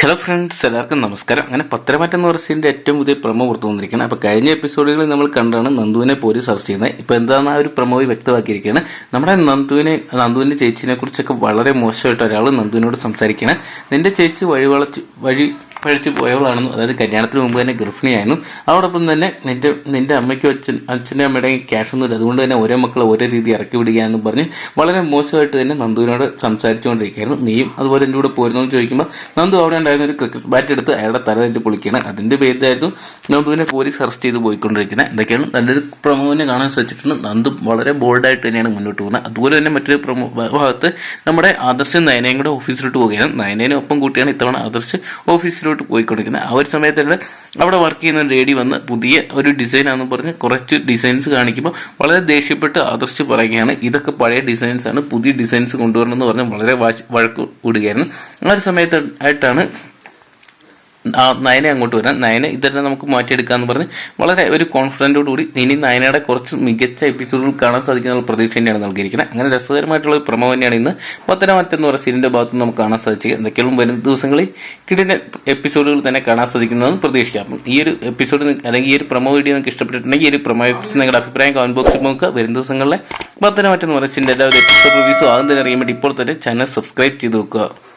Hello friends എല്ലാവർക്കും നമസ്കാരം. അങ്ങനെ പത്തരമാറ്റം എന്ന് പറഞ്ഞതിന്റെ ഏറ്റവും പുതിയ പ്രമോ പുറത്തു വന്നിരിക്കുകയാണ്. അപ്പോൾ കഴിഞ്ഞ എപ്പിസോഡുകളിൽ നമ്മൾ കണ്ടാണ് നന്ദുവിനെ പോലീസ് അറസ്റ്റ് ചെയ്യുന്നത്. ഇപ്പോൾ എന്താണ് ആ ഒരു പ്രമോയിൽ വ്യക്തമാക്കിയിരിക്കുകയാണ്. നമ്മുടെ നന്ദുവിനെ നന്ദുവിന്റെ ചേച്ചിനെ കുറിച്ചൊക്കെ വളരെ മോശമായിട്ട് ഒരാൾ നന്ദുവിനോട് സംസാരിക്കുകയാണ്. നിന്റെ ചേച്ചി വഴിവളച്ച് വഴി പഴിച്ചു പോയവളാണെന്നും അതായത് കല്യാണത്തിന് മുമ്പ് തന്നെ ഗർഭിണിയായിരുന്നു. അതോടൊപ്പം തന്നെ നിന്റെ നിന്റെ അമ്മയ്ക്കും അച്ഛൻ അച്ഛന്റെ അമ്മയുടെ ക്യാഷ് ഒന്നുമില്ല അതുകൊണ്ട് തന്നെ ഓരോ മക്കളെ ഓരോ രീതി ഇറക്കി വിടുക എന്ന് പറഞ്ഞ് വളരെ മോശമായിട്ട് തന്നെ നന്ദുവിനോട് സംസാരിച്ചുകൊണ്ടിരിക്കുകയായിരുന്നു. നീയും അതുപോലെ എന്റെ കൂടെ പോരുന്നു എന്ന് ചോദിക്കുമ്പോൾ നന്ദു അവിടെ ഉണ്ടായിരുന്ന ഒരു ക്രിക്കറ്റ് ബാറ്റ് എടുത്ത് അയാളുടെ തല തന്നെ പൊളിക്കുകയാണ്. അതിന്റെ പേരിലായിരുന്നു നന്ദുവിനെ പോലീസ് അറസ്റ്റ് ചെയ്ത് പോയിക്കൊണ്ടിരിക്കുന്നത്. എന്തൊക്കെയാണ് നല്ലൊരു പ്രമോവിനെ കാണാൻ ശ്രമിച്ചിട്ടുണ്ട് നന്ദു വളരെ ബോൾഡായിട്ട് തന്നെയാണ് മുന്നോട്ട് പോകുന്നത്. അതുപോലെ തന്നെ മറ്റൊരു ഭാഗത്ത് നമ്മുടെ ആദർശ് നയനയും കൂടെ ഓഫീസിലോട്ട് പോവുകയാണ്. നയനേനെ ഒപ്പം കൂട്ടിയാണ് ഇത്തവണ ആദർശ് ഓഫീസിലോട്ട് പോയിക്കൊണ്ടിരിക്കുന്നത് ആ ഒരു സമയത്തുള്ള അവിടെ വർക്ക് ചെയ്യുന്ന ഒരു ലേഡി വന്ന് പുതിയ ഒരു ഡിസൈനാന്ന് പറഞ്ഞ് കുറച്ച് ഡിസൈൻസ് കാണിക്കുമ്പോൾ വളരെ ദേഷ്യപ്പെട്ട് ആദർശിച്ച് പറയുകയാണ് ഇതൊക്കെ പഴയ ഡിസൈൻസ് ആണ് പുതിയ ഡിസൈൻസ് കൊണ്ടുവരണം എന്ന് പറഞ്ഞ് വളരെ വഴക്ക് കൂടുകയായിരുന്നു. ആ ഒരു സമയത്ത് ആയിട്ടാണ് ആ നയനെ അങ്ങോട്ട് വരാം. നയനെ ഇതെല്ലാം നമുക്ക് മാറ്റിയെടുക്കാന്ന് പറഞ്ഞ് വളരെ ഒരു കോൺഫിഡന്റോട് കൂടി ഇനി നയനയുടെ കുറച്ച് മികച്ച എപ്പിസോഡുകൾ കാണാൻ സാധിക്കുന്ന പ്രതീക്ഷ തന്നെയാണ് നൽകിയിരിക്കുന്നത്. അങ്ങനെ രസകരമായിട്ടുള്ള ഒരു പ്രമോ തന്നെയാണ് ഇന്ന്. പത്തനാമറ്റം എന്ന് പറയുന്ന സീരിയലിന്റെ ഭാഗത്ത് നമുക്ക് കാണാൻ സാധിച്ചത് എന്തൊക്കെയാണ് വരും ദിവസങ്ങളിൽ കിടിന എപ്പിസോഡുകൾ തന്നെ കാണാൻ സാധിക്കുന്നതെന്ന് പ്രതീക്ഷിക്കാം. അപ്പം ഈ ഒരു എപ്പിസോഡ് അല്ലെങ്കിൽ ഈ ഒരു പ്രമോ വീഡിയോ നിങ്ങൾക്ക് ഇഷ്ടപ്പെട്ടിട്ടുണ്ടെങ്കിൽ ഈ ഒരു പ്രമോയെ കുറിച്ച് നിങ്ങളുടെ അഭിപ്രായം കമന്റ് ബോക്സിൽ നോക്കുക. വരും ദിവസങ്ങളിലെ പത്തനാമറ്റം എന്ന് പറയുന്ന എല്ലാവരും എപ്പിസോഡ് റിവ്യൂസും ആകും തന്നെ അറിയാൻ വേണ്ടി ഇപ്പോൾ തന്നെ ചാനൽ സബ്സ്ക്രൈബ് ചെയ്ത് വെക്കുക.